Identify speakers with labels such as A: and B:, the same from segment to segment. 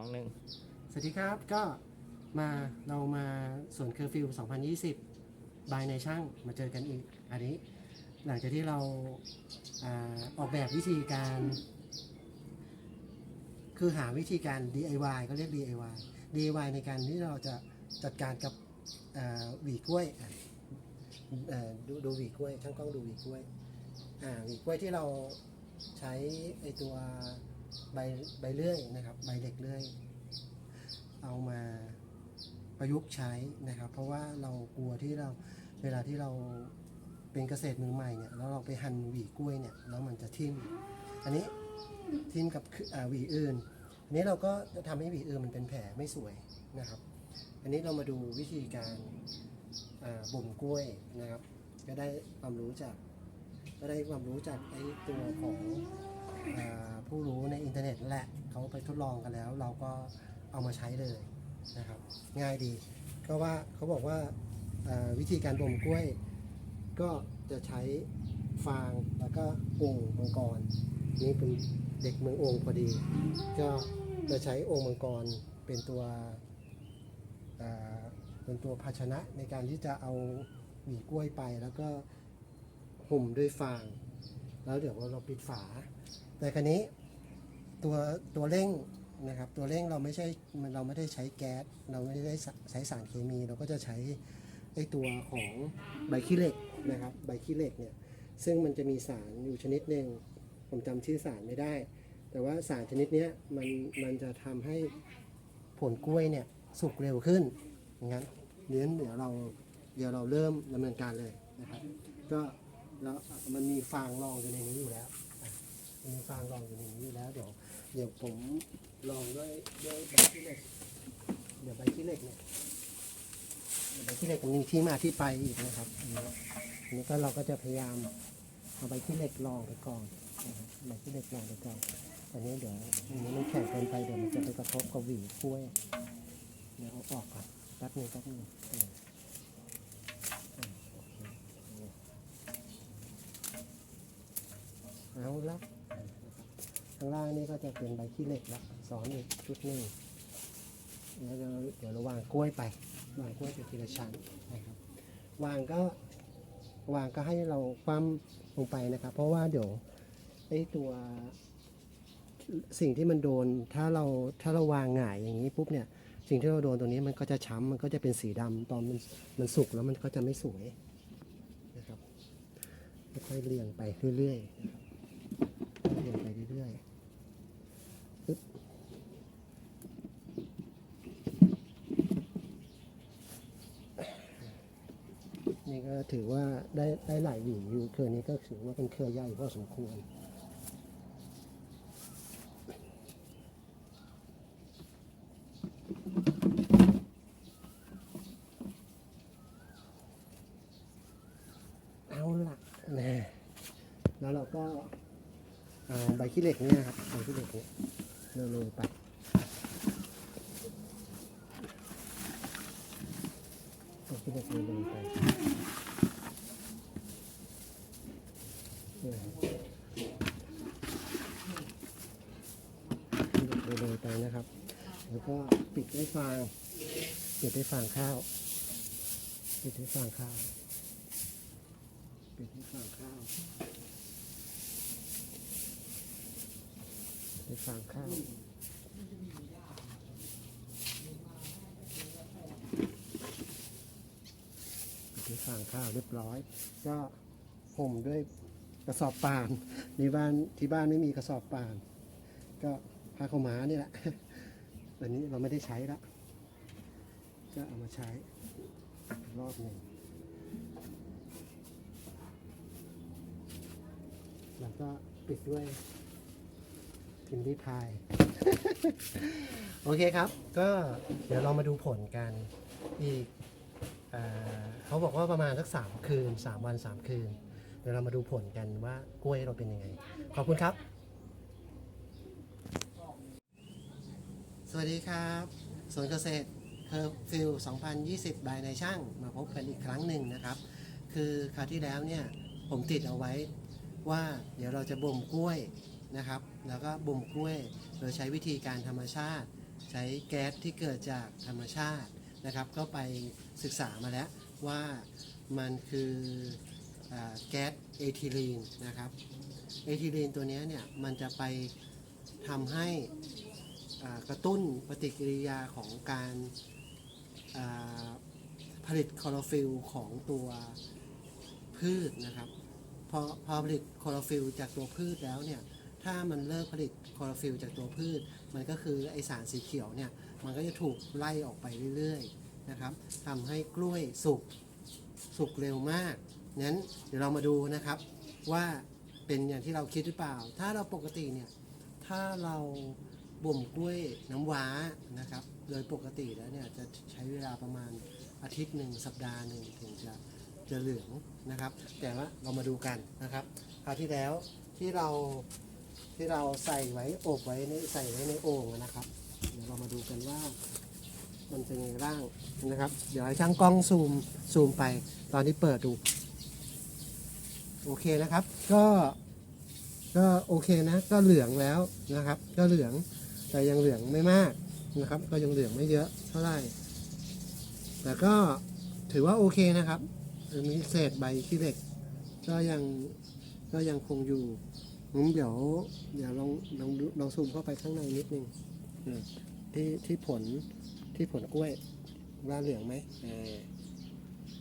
A: องหนึ่ง
B: สวัสดีครับก็มาเรามาสวนเคอร์ฟิว 2020 บายในช่างมาเจอกันอีก อันนี้ หลังจากที่เราอาออกแบบวิธีการ คือหาวิธีการ DIY ก็เรียก DIY DIY ในการที่เราจะจัดการกับอ่าหวีกล้วยอะเอ่อดูดูหวีกล้วยช่างกล้องดูหวีกล้วยอ่าหวีกล้วยที่เราใช้ไอตัว ใบใบเลื่อยนะครับ ใบเหล็กเลื่อย เอามาประยุกต์ใช้นะครับ เพราะว่าเรากลัวที่เราเวลาที่เราเป็นเกษตรมือใหม่เนี่ยแล้วเราไปหั่นหวีกล้วยเนี่ยแล้วมันจะทิ่ม อันนี้ทิ่มกับหวีอื่น อันนี้เราก็จะทำให้หวีอื่นมันเป็นแผลไม่สวยนะครับ อันนี้เรามาดูวิธีการบ่มกล้วยนะครับ ก็ได้ความรู้จากก็ได้ความรู้จากไอ้ตัวของอ ผู้รู้ในอินเทอร์เน็ตแหละเขาไปทดลองกันแล้ว เราก็เอามาใช้เลยนะครับง่ายดี ก็ว่าเขาบอกว่าวิธีการบ่มกล้วย ก็จะใช้ฟางแล้วก็โอ่งมังกร นี่เป็นเด็กเมืองโอ่งพอดี ก็จะใช้โอ่งมังกรเป็นตัวเป็นตัวภาชนะในการที่จะเอาหวีกล้วยไปแล้วก็ห่มด้วยฟาง แล้วเดี๋ยวเราปิดฝา แต่คราวนี้ ตัวตัวเร่งนะครับตัวเร่งเราไม่ใช่เราไม่ได้ใช้แก๊สเราไม่ได้ใช้สารเคมีเราก็จะใช้ไอตัวของใบขี้เหล็กนะครับใบขี้เหล็กเนี่ยซึ่งมันจะมีสารอยู่ชนิดหนึ่งผมจำชื่อสารไม่ได้ แต่ว่าสารชนิดเนี้ยมันมันจะทำให้ผลกล้วยเนี่ยสุกเร็วขึ้นงั้นเนื้อเดี๋ยวเราเดี๋ยวเราเริ่มดำเนินการเลยนะครับก็แล้วมันมีฟางรองอยู่ในนี้อยู่แล้วมีฟางรองอยู่ในนี้อยู่แล้วเดี๋ยว ดี๋ยวผมลองด้วยด้วยใบขี้เหล็ก เดี๋ยวใบขี้เหล็กเนี่ยเดี๋ยวใบขี้เหล็กมีที่มาที่ไปอีกนะครับอันนี้ก็เราก็จะพยายามเอาใบขี้เหล็กรองไปก่อนใบขี้เหล็กรองไปก่อนอันนี้เดี๋ยวอันนี้มันแข็งเกินไปเดี๋ยวมันจะไปกระทบกับหวีกล้วย เดี๋ยวเอาออกก่อนแป๊บนึงแป๊บนึงเอออะโอเคเอาละ ข้างล่างนี่ก็จะเป็นใบขี้เหล็กละสอนอีกชุดหนึ่งแล้วเดี๋ยวเดี๋ยวเราวางกล้วยไปวางกล้วยไปทีละชั้นนะครับ วางก็วางก็ให้เราคว่ำลงไปนะครับ เพราะว่าเดี๋ยวไอ้ตัวสิ่งที่มันโดนถ้าเราถ้าเราวางหงายอย่างนี้ปุ๊บเนี่ยสิ่งที่เราโดนตรงนี้มันก็จะช้ำมันก็จะเป็นสีดำตอนมันมันสุกแล้วมันก็จะไม่สวยนะครับค่อยๆเรียงไปเรื่อยๆนะครับเรียงไปเรื่อยๆปึ๊บ นี่ก็ ถือว่าได้ได้หลายหวีอยู่เครือนี้ก็ถือว่าเป็นเครือใหญ่พอสมควรเอาละนะแล้วเราก็เอาใบขี้เหล็กเนี่ยครับใบขี้เหล็กเนี่ยเราโรยไปใบขี้เหล็กโรยไป โรยๆไปนะครับ แล้วก็ปิดด้วยฟางปิดด้วยฟางข้าวปิดด้วยฟางข้าวปิดด้วยฟางข้าวปิดด้วยฟางข้าวปิดด้วยฟางข้าวเรียบร้อย ก็ห่มด้วยกระสอบป่านในบ้านที่บ้านไม่มีกระสอบป่าน ก็ผ้าขามานี่แหละ อันนี้เราไม่ได้ใช้ละก็เอามาใช้รอบหนึ่งแล้วก็ปิดด้วยพิมพ์ริพาย โอเคครับ ก็เดี๋ยวเรามาดูผลกันอีกเอเขาบอกว่าประมาณสักสามคืนสามวันสามคืน เดี๋ยวเรามาดูผลกันว่ากล้วยเราเป็นยังไง ขอบคุณครับ สวัสดีครับสวนเกษตรเคอร์ฟิล2020 บายในช่าง มาพบกันอีกครั้งหนึ่งนะครับ คือคราวที่แล้วเนี่ยผมติดเอาไว้ว่าเดี๋ยวเราจะบ่มกล้วยนะครับ แล้วก็บ่มกล้วยโดยใช้วิธีการธรรมชาติ ใช้แก๊สที่เกิดจากธรรมชาตินะครับ ก็ไปศึกษามาแล้วว่ามันคืออแก๊สเอทิลีนนะครับ เอทิลีนตัวนี้เนี่ยมันจะไปทำให้ กระตุ้นปฏิกิริยาของการผลิตคลอโรฟิลของตัวพืชนะครับพอพอผลิตคลอโรฟิลจากตัวพืชแล้วเนี่ยถ้ามันเลิกผลิตคลอโรฟิลจากตัวพืช มันก็คือไอสารสีเขียวเนี่ยมันก็จะถูกไล่ออกไปเรื่อยๆนะครับทำให้กล้วยสุกสุกเร็วมากงั้นเดี๋ยวเรามาดูนะครับว่าเป็นอย่างที่เราคิดหรือเปล่า ถ้าเราปกติเนี่ยถ้าเรา บ่มกล้วยน้ำว้านะครับ โดยปกติแล้วเนี่ยจะใช้เวลาประมาณอาทิตย์หนึ่งสัปดาห์หนึ่งถึงจะจะเหลืองนะครับ แต่ว่าเรามาดูกันนะครับคราวที่แล้วที่เราที่เราใส่ไว้อบไว้ในใส่ไว้ในโอ่งนะครับ เดี๋ยวเรามาดูกันว่ามันเป็นยังไงบ้างนะครับ เดี๋ยวให้ช่างกล้องซูมซูมไป ตอนที่เปิดดู โอเคนะครับ ก็ก็โอเคนะ ก็เหลืองแล้วนะครับ ก็เหลือง แต่ยังเหลืองไม่มากนะครับ ก็ยังเหลืองไม่เยอะเท่าไหร่ แต่ก็ถือว่าโอเคนะครับมีเศษใบขี้เหล็ก ก็ยังก็ยังคงอยู่งั้นเดี๋ยวเดี๋ยวลองลองลองซูมเข้าไปข้างในนิดนึงที่ที่ผลที่ผลกล้วยว่าเหลืองไหม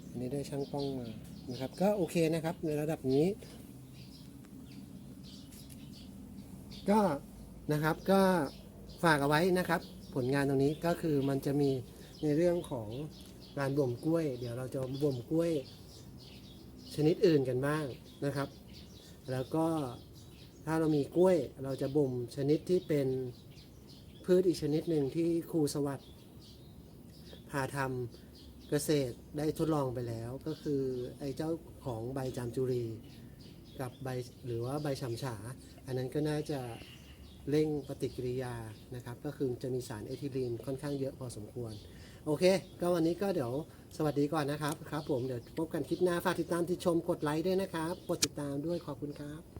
B: อันนี้ได้ช่างกล้องมานะครับ ก็โอเคนะครับ ในระดับนี้ ก็นะครับก็ ฝากเอาไว้นะครับ ผลงานตรงนี้ก็คือมันจะมีในเรื่องของการบ่มกล้วย เดี๋ยวเราจะบ่มกล้วย ชนิดอื่นกันบ้างนะครับ แล้วก็ถ้าเรามีกล้วย เราจะบ่มชนิดที่เป็นพืชอีกชนิดหนึ่งที่ครูสวัสด์พาทำเกษตรได้ทดลองไปแล้ว ก็คือไอ้เจ้าของใบจามจุรี กับใบหรือว่าใบฉำฉา อันนั้นก็น่าจะ เร่งปฏิกิริยานะครับ ก็คือจะมีสารเอทิลีนค่อนข้างเยอะพอสมควร โอเค ก็วันนี้ก็เดี๋ยวสวัสดีก่อนนะครับ ครับผมเดี๋ยวพบกันคลิปหน้า ฝากติดตามที่ชมกดไลค์ด้วยนะครับ กดติดตามด้วยขอบคุณครับ